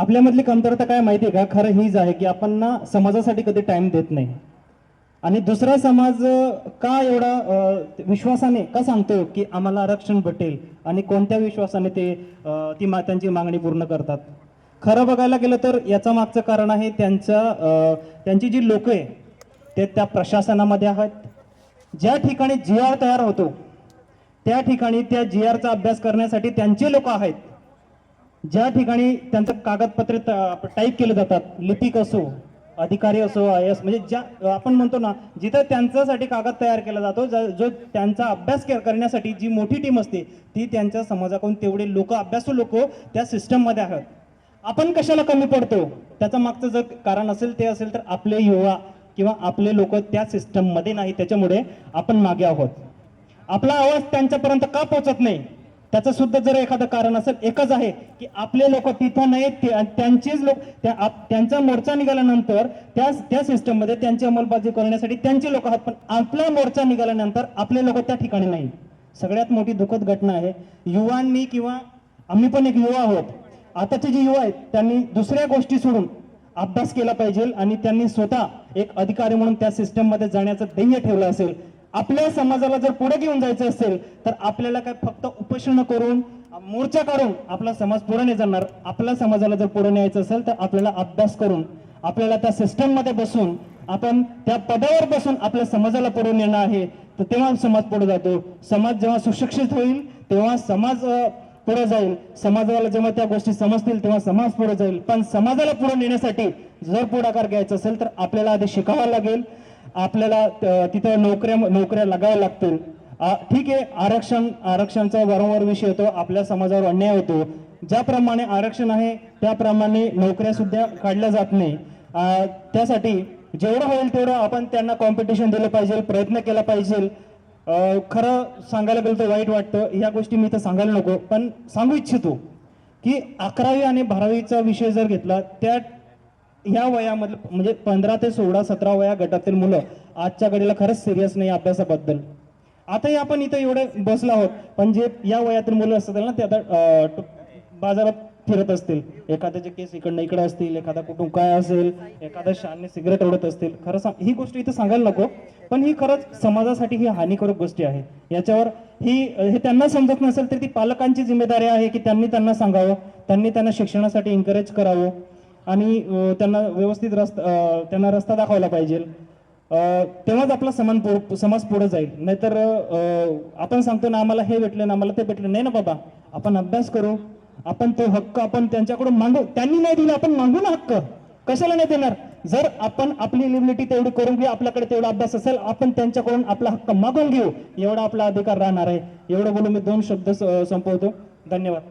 आपल्यामधली कमतरता काय माहिती आहे का? खरं हीच आहे की आपण ना समाजासाठी कधी टाइम देत नाही. आणि दुसरा समाज का एवढा विश्वासाने का सांगतो की आम्हाला आरक्षण भेटेल आणि कोणत्या विश्वासाने ते ती मा त्यांची मागणी पूर्ण करतात? खरं बघायला गेलं तर याचं मागचं कारण आहे त्यांच्या त्यांची जी लोक आहे ते त्या प्रशासनामध्ये आहेत. ज्या ठिकाणी जी आर तयार होतो त्या ठिकाणी त्या जी आरचा अभ्यास करण्यासाठी त्यांचे लोक आहेत. ज्या ठिकाणी त्यांचं कागदपत्रे टाईप केले जातात लिपिक असो अधिकारी असो आय एस म्हणजे ज्या आपण म्हणतो ना जिथं त्यांच्यासाठी कागद तयार केला जातो जो त्यांचा अभ्यास के- करण्यासाठी जी मोठी टीम असते ती त्यांच्या समाजाकडून तेवढे लोक अभ्यासू लोक त्या सिस्टममध्ये आहेत. आपण कशाला कमी पडतो? त्याचं मागचं जर कारण असेल ते असेल तर आपले युवा किंवा आपले लोक त्या सिस्टममध्ये नाही त्याच्यामुळे आपण मागे आहोत. आपला आवाज त्यांच्यापर्यंत का पोहोचत नाही? त्याचं सुद्धा जर एखादं कारण असेल एकच आहे की आपले लोक तिथं नाहीत ते- लोक त्या त्यांचा मोर्चा निघाल्यानंतर त्या त्या सिस्टममध्ये त्यांची अंमलबाजी करण्यासाठी त्यांचे लोक आहात पण आपला मोर्चा निघाल्यानंतर आपले लोक त्या ठिकाणी नाही सगळ्यात मोठी दुःखद घटना आहे युवांनी किंवा आम्ही पण एक युवा आहोत. आताचे जे युवा आहेत त्यांनी दुसऱ्या गोष्टी सोडून अभ्यास केला पाहिजे आणि त्यांनी स्वतः एक अधिकारी म्हणून त्या सिस्टममध्ये जाण्याचं ध्येय ठेवलं असेल. आपल्या समाजाला जर पुढे घेऊन जायचं असेल तर आपल्याला काय फक्त उपोषण करून मोर्चा काढून आपला समाज पुढे नाही जाणार. आपल्या समाजाला जर पुढे न्यायचं असेल तर आपल्याला अभ्यास करून आपल्याला त्या सिस्टममध्ये बसून आपण त्या पदावर बसून आपल्या समाजाला पुढे नेणं आहे तर तेव्हा समाज पुढे जातो. समाज जेव्हा सुशिक्षित होईल तेव्हा समाज पुढे जाईल. समाजाला जेव्हा त्या गोष्टी समजतील तेव्हा समाज पुढे जाईल. पण समाजाला पुढे नेण्यासाठी जर पुढाकार घ्यायचा असेल तर आपल्याला आधी शिकावं लागेल. आपल्याला तिथं नोकऱ्या नोकऱ्या लगाव्या लागतील. ठीक आहे आरक्षण आरक्षणचा वारंवार विषय येतो आपल्या समाजावर अन्याय होतो. ज्याप्रमाणे आरक्षण आहे त्याप्रमाणे नोकऱ्या सुद्धा काढल्या जात नाही. त्यासाठी जेवढं होईल तेवढं आपण त्यांना कॉम्पिटिशन दिलं पाहिजे प्रयत्न केला पाहिजे. खरं सांगायला गेलं तर वाईट वाटतं ह्या गोष्टी मी तर सांगायला नको. पण सांगू इच्छितो की अकरावी आणि बारावीचा विषय जर घेतला त्या ह्या वयामधलं म्हणजे पंधरा ते सोळा सतरा वया गटातील मुलं आजच्या घडीला खरंच सिरियस नाही अभ्यासाबद्दल. आताही आपण इथं एवढे बसलो आहोत पण जे या वयातील मुलं असतात ना ते आता बाजारात फिरत असतील. एखाद्याचे केस इकडनं इकडे असतील एखादा कुटुंब काय असेल एखादा शानने सिगरेट ओढत असतील. खरं सांग ही गोष्ट इथं सांगायला नको पण ही खरंच समाजासाठी ही हानिकारक गोष्टी आहे. याच्यावर ही हे त्यांना समजत नसेल तर ती पालकांची जिम्मेदारी आहे की त्यांनी त्यांना सांगावं त्यांनी त्यांना शिक्षणासाठी एन्करेज करावं. आणि त्यांना व्यवस्थित रस्ता त्यांना रस्ता दाखवायला पाहिजे. तेव्हाच आपला समान पु- समाज पुढे जाईल. नाहीतर आपण सांगतो ना आम्हाला हे भेटलं ना आम्हाला ते भेटलं. नाही ना बाबा आपण अभ्यास करू. आपण तो हक्क आपण त्यांच्याकडून मागू. त्यांनी नाही दिला आपण मागू ना हक्क. कशाला नाही देणार? जर आपण आपली इलिबिलिटी तेवढी करून घेऊ आपल्याकडे तेवढा अभ्यास असेल आपण त्यांच्याकडून आपला हक्क मागून घेऊ. एवढा आपला अधिकार राहणार आहे. एवढं बोलून मी दोन शब्द संपवतो. धन्यवाद.